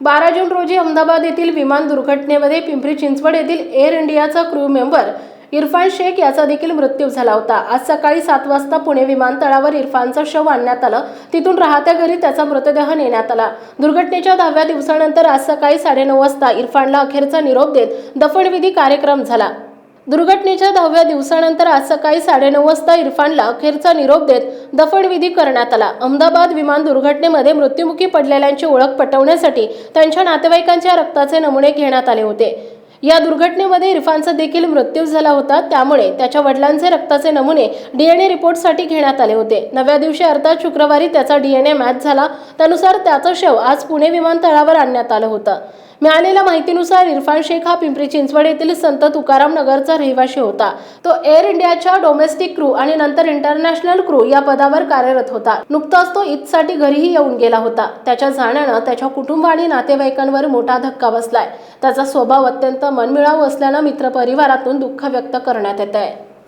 बारा जून रोजी अहमदाबाद येथील विमान दुर्घटनेमध्ये पिंपरी चिंचवड येथील एअर इंडियाचा क्रू मेंबर इरफान शेख याचा देखील मृत्यू झाला होता. आज सकाळी सात वाजता पुणे विमानतळावर इरफानचं शव आणण्यात आलं. तिथून राहत्या घरी त्याचा मृतदेह नेण्यात आला. दुर्घटनेच्या दहाव्या दिवसानंतर आज सकाळी साडेनऊ वाजता इरफानला अखेरचा निरोप देत दफनविधी कार्यक्रम झाला. दुर्घटनेच्या दहाव्या दिवसानंतर आज सकाळी साडेनऊ वाजता इरफानला अखेरचा निरोप देत दफनविधी करण्यात आला. अहमदाबाद विमान दुर्घटनेमध्ये मृत्युमुखी पडलेल्यांची ओळख पटवण्यासाठी त्यांच्या नातेवाईकांच्या रक्ताचे नमुने घेण्यात आले होते. या दुर्घटनेमध्ये इरफानचा देखील मृत्यू झाला होता. त्यामुळे त्याच्या वडिलांचे रक्ताचे नमुने डीएनए रिपोर्टसाठी घेण्यात आले होते. नव्या दिवशी अर्थात शुक्रवारी त्याचा डीएनए मॅच झाला. त्यानुसार त्याचं शव आज पुणे विमानतळावर आणण्यात आलं होतं. मिळालेल्या माहितीनुसार इरफान शेख हा पिंपरी चिंचवड येथील संत तुकाराम नगरचा रहिवाशी होता. तो एअर इंडियाच्या डोमेस्टिक क्रू आणि नंतर इंटरनॅशनल क्रू या पदावर कार्यरत होता. नुकताच तो ईदसाठी घरीही येऊन गेला होता. त्याच्या जाण्यानं त्याच्या कुटुंब आणि नातेवाईकांवर मोठा धक्का बसलाय. त्याचा स्वभाव अत्यंत मनमिळावू असल्यानं मित्रपरिवारातून दुःख व्यक्त करण्यात येत आहे